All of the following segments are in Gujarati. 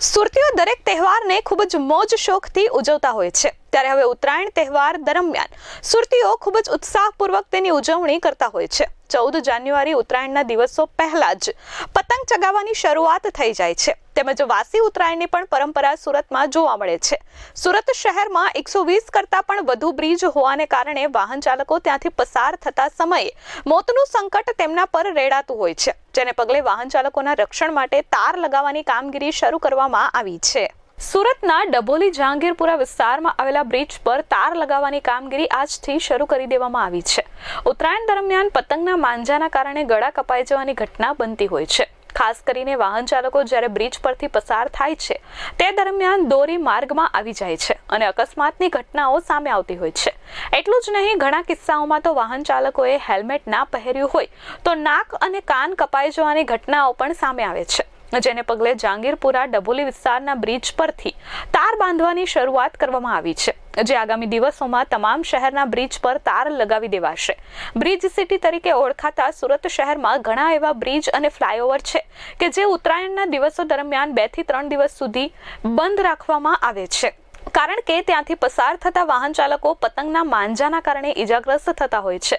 સુરતીઓ દરેક તહેવારને ખૂબ જ મોજ શોખથી ઉજવતા હોય છે. ત્યારે હવે ઉત્તરાયણ તહેવાર દરમિયાન સુરતીઓ ખૂબ જ ઉત્સાહપૂર્વક તેની ઉજવણી કરતા હોય છે. ચૌદ જાન્યુઆરી ઉત્તરાયણના દિવસો પહેલા જ પતંગ ચગાવવાની શરૂઆત થઈ જાય છે. તેમજ વાસી ઉત્તરાયણની પણ પરંપરા સુરતમાં જોવા મળે છે. સુરત શહેરમાં એકસો વીસ કરતાં પણ વધુ બ્રિજ હોવાને કારણે વાહન ચાલકો ત્યાંથી પસાર થતા સમયે મોતનું સંકટ તેમના પર રેડાતું હોય છે. જેને પગલે વાહન ચાલકોના રક્ષણ માટે તાર લગાવવાની કામગીરી શરૂ કરવામાં આવી છે. સુરતના ડભોલી જહાંગીરપુરા વિસ્તારમાં આવેલા બ્રિજ પર તાર લગાવવાની કામગીરી આજથી શરૂ કરી દેવામાં આવી છે. ઉત્તરાયણ દરમિયાન પતંગના માંજાના કારણે ગળા કપાઈ જવાની ઘટના બનતી હોય છે. ખાસ કરીને વાહન ચાલકો જ્યારે બ્રિજ પરથી પસાર થાય છે, તે દરમિયાન દોરી માર્ગમાં આવી જાય છે અને અકસ્માતની ઘટનાઓ સામે આવતી હોય છે. એટલું જ નહીં, ઘણા કિસ્સાઓમાં તો વાહન ચાલકોએ હેલ્મેટ ના પહેર્યું હોય તો નાક અને કાન કપાઈ જવાની ઘટનાઓ પણ સામે આવે છે. જેને પગલે જહાંગીરપુરા ડબોલી વિસ્તારના બ્રિજ પરથી તાર બાંધવાની શરૂઆત કરવામાં આવી છે, જે આગામી દિવસોમાં તમામ શહેરના બ્રિજ પર તાર લગાવી દેવાશે. બ્રિજ સિટી તરીકે ઓળખાતા સુરત શહેરમાં ઘણા એવા બ્રિજ અને ફ્લાયઓવર છે કે જે ઉત્તરાયણના દિવસો દરમિયાન બેથી ત્રણ દિવસ સુધી બંધ રાખવામાં આવે છે. કારણ કે ત્યાંથી પસાર થતા વાહન ચાલકો પતંગના માંજાના કારણે ઈજાગ્રસ્ત થતા હોય છે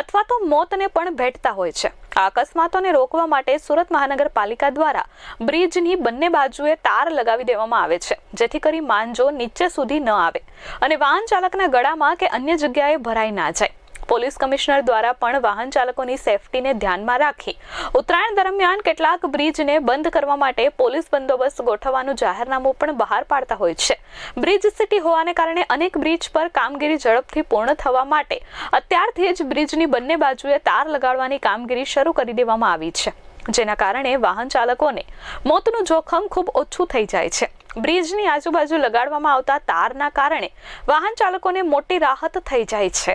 અથવા તો મોતને પણ ભેટતા હોય છે. આ અકસ્માતોને રોકવા માટે સુરત મહાનગરપાલિકા દ્વારા બ્રિજની બંને બાજુએ તાર લગાવી દેવામાં આવે છે, જેથી કરી માંજો નીચે સુધી ન આવે અને વાહન ચાલકના ગળામાં કે અન્ય જગ્યાએ ભરાઈ ના જાય. પોલીસ કમિશનર દ્વારા પણ વાહન ચાલકોની સેફટીને ધ્યાનમાં રાખી ઉત્તરાયણ દરમિયાન કેટલાક બ્રિજને બંધ કરવા માટે પોલીસ બંદોબસ્ત ગોઠવવાનું જાહેરનામું પણ બહાર પાડતા હોય છે. બ્રિજ સિટી હોવાને કારણે અનેક બ્રિજ પર કામગીરી ઝડપથી પૂર્ણ થવા માટે અત્યારથી જ બ્રિજની બંને બાજુએ તાર લગાડવાની કામગીરી શરૂ કરી દેવામાં આવી છે. જેના કારણે વાહન ચાલકોને મોતનું જોખમ ખૂબ ઓછું થઈ જાય છે. બ્રિજની આજુબાજુ લગાડવામાં આવતા તારના કારણે વાહન ચાલકોને મોટી રાહત થઈ જાય છે.